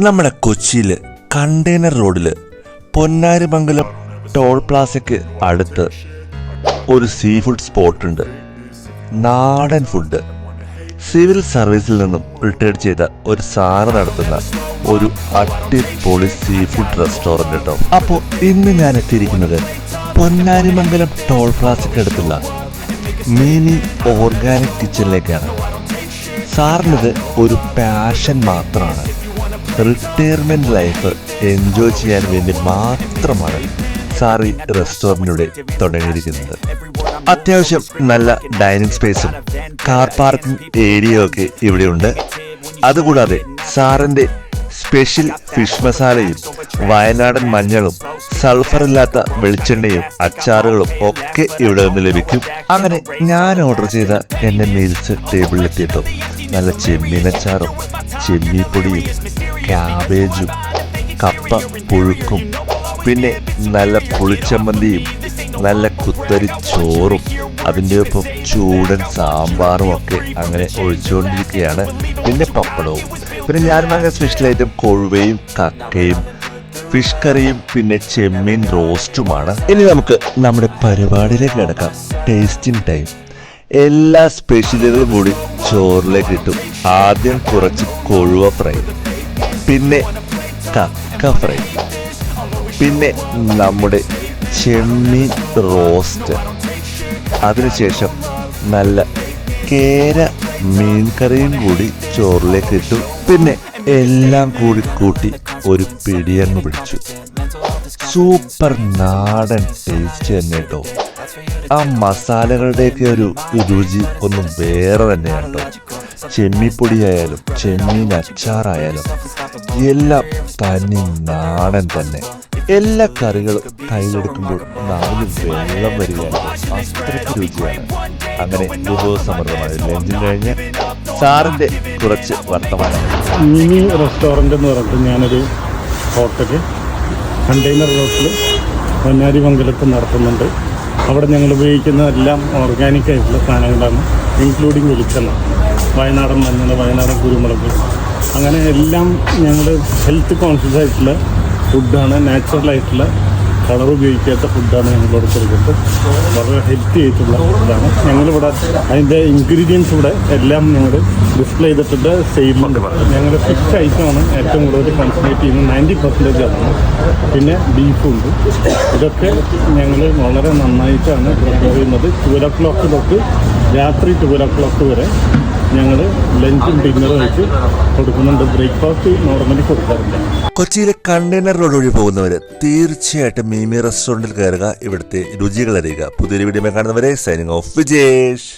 നമ്മുടെ കൊച്ചിയിൽ കണ്ടെയ്നർ റോഡിൽ പൊന്നാരിമംഗലം ടോൾ പ്ലാസയ്ക്ക് അടുത്ത് ഒരു സീ ഫുഡ് സ്പോട്ട് ഉണ്ട്. നാടൻ ഫുഡ് സിവിൽ സർവീസിൽ നിന്നും റിട്ടയർ ചെയ്ത ഒരു സാറ് നടത്തുന്ന ഒരു അടിപൊളി സീ ഫുഡ് റെസ്റ്റോറന്റ് കേട്ടോ അപ്പോൾ ഇന്ന് ഞാൻ എത്തിയിരിക്കുന്നത് പൊന്നാരിമംഗലം ടോൾ പ്ലാസയ്ക്ക് അടുത്തുള്ള മിനി ഓർഗാനിക് കിച്ചണിലേക്കാണ് സാറിനത് ഒരു പാഷൻ മാത്രമാണ് റിട്ടയർമെന്റ് ലൈഫ് എൻജോയ് ചെയ്യാൻ വേണ്ടി മാത്രമാണ് സാറി റെസ്റ്റോറന്റിലൂടെ തുടങ്ങിയിരിക്കുന്നത്. അത്യാവശ്യം നല്ല ഡൈനിങ് സ്പേസും കാർ പാർക്കിംഗ് ഏരിയയും ഒക്കെ ഇവിടെയുണ്ട്. അതുകൂടാതെ സാറിന്റെ സ്പെഷ്യൽ ഫിഷ് മസാലയും വയനാടൻ മഞ്ഞളും സൾഫർ ഇല്ലാത്ത വെളിച്ചെണ്ണയും അച്ചാറുകളും ഒക്കെ ഇവിടെ നിന്ന് ലഭിക്കും. അങ്ങനെ ഞാൻ ഓർഡർ ചെയ്ത എന്നെ മീൽസ് ടേബിളിലെത്തിയിട്ടും നല്ല ചെമ്മീനച്ചാറും ചെമ്മീപ്പൊടിയും ക്യാബേജും കപ്പ പുഴുക്കും പിന്നെ നല്ല പുളിച്ചമ്മന്തിയും നല്ല കുത്തരി ചോറും അതിന്റെ ഒപ്പം ചൂടൻ സാമ്പാറും ഒക്കെ അങ്ങനെ ഒഴിച്ചുകൊണ്ടിരിക്കുകയാണ്. പിന്നെ പപ്പടവും പിന്നെ ഞാൻ സ്പെഷ്യൽ ഐറ്റം കൊഴുവയും കക്കയും ഫിഷ് കറിയും പിന്നെ ചെമ്മീൻ റോസ്റ്റുമാണ് ഇനി നമുക്ക് നമ്മുടെ പരിപാടിയിലേക്ക് കിടക്കാം. ടേസ്റ്റിംഗ് ടൈം എല്ലാ സ്പെഷ്യലുകളും കൂടി ചോറിലേക്ക് ഇട്ടു. ആദ്യം കുറച്ച് കൊഴുവ ഫ്രൈ പിന്നെ കക്ക ഫ്രൈ പിന്നെ നമ്മുടെ ചെമ്മീൻ റോസ്റ്റ്. അതിനുശേഷം നല്ല കേര മീൻ കറിയും കൂടി ചോറിലേക്ക് ഇട്ടു. പിന്നെ എല്ലാം കൂടി കൂട്ടി ഒരു പിടിയങ്ങ് പിടിച്ചു. സൂപ്പർ നാടൻ ടേസ്റ്റ് തന്നെ കേട്ടോ. ആ മസാലകളുടെയൊക്കെ ഒരു രുചി ഒന്നും വേറെ തന്നെയാണ് കേട്ടോ. ചെമ്മിപ്പൊടിയായാലും ചെമ്മീൻ അച്ചാറായാലും എല്ലാം തനി നാടൻ തന്നെ. എല്ലാ കറികളും കയ്യിലെടുക്കുമ്പോൾ നാല് വെള്ളം വരികയാണ്. അത്രയ്ക്ക് രുചിയാണ്. അങ്ങനെ വിഭവസമൃദ്ധമായ ലഞ്ചിന് കഴിഞ്ഞ് സാറിന്റെ കുറച്ച് വർത്തമാനം. മിനി റെസ്റ്റോറന്റ് എന്ന് പറഞ്ഞിട്ട് ഞാനൊരു ഹോട്ടൽ കണ്ടെയ്നർ റോട്ടിൽ പൊന്നാരി മംഗലത്ത് നടത്തുന്നുണ്ട്. അവിടെ ഞങ്ങൾ ഉപയോഗിക്കുന്ന എല്ലാം ഓർഗാനിക് ആയിട്ടുള്ള സാധനങ്ങളാണ് ഇൻക്ലൂഡിങ് വെളിച്ചെണ്ണ വയനാടൻ മഞ്ഞൾ വയനാടൻ കുരുമുളക് അങ്ങനെ എല്ലാം ഞങ്ങൾ ഹെൽത്ത് കോൺഷ്യസ് ആയിട്ടുള്ള ഫുഡാണ് നാച്ചുറൽ ആയിട്ടുള്ള കളർ ഉപയോഗിക്കാത്ത ഫുഡാണ് ഞങ്ങൾ കൊടുക്കുന്നത്. വളരെ ഹെൽത്തി ആയിട്ടുള്ള ഫുഡാണ് ഞങ്ങളിവിടെ അതിന്റെ ഇൻഗ്രീഡിയൻസ് ഇവിടെ എല്ലാം ഞങ്ങൾ ഡിസ്പ്ലേ ചെയ്തിട്ടുണ്ട്. സെയിലുണ്ട് ഞങ്ങൾ ഫിഷ് ഐറ്റമാണ് ഏറ്റവും കൂടുതൽ കൺസൺട്രേറ്റ് ചെയ്യുന്നത്. നയന്റി പെർസെന്റേജ് ആണ്. പിന്നെ ബീഫുണ്ട് ഇതൊക്കെ ഞങ്ങൾ വളരെ നന്നായിട്ടാണ് പ്രിപ്പയർ ചെയ്യുന്നത്. ട്വൽവ് ഒ ക്ലോക്ക് തൊട്ട് രാത്രി ട്വൽവ് ഒ ക്ലോക്ക് വരെ ഞങ്ങൾ ലഞ്ചും ഡിന്നറും വെച്ച് കൊടുക്കുന്നുണ്ട്. ബ്രേക്ക്ഫാസ്റ്റ് നോർമലി കൊടുക്കാറില്ല. കൊച്ചിയിലെ കണ്ടെയ്നർ റോഡ് വഴി പോകുന്നവർ തീർച്ചയായിട്ടും മീമി റെസ്റ്റോറന്റിൽ കയറുക. ഇവിടുത്തെ രുചികൾ അറിയുക. പുതിയൊരു വീഡിയോ കാണുന്നവരെ സൈനിങ് ഓഫ് വിജേഷ്!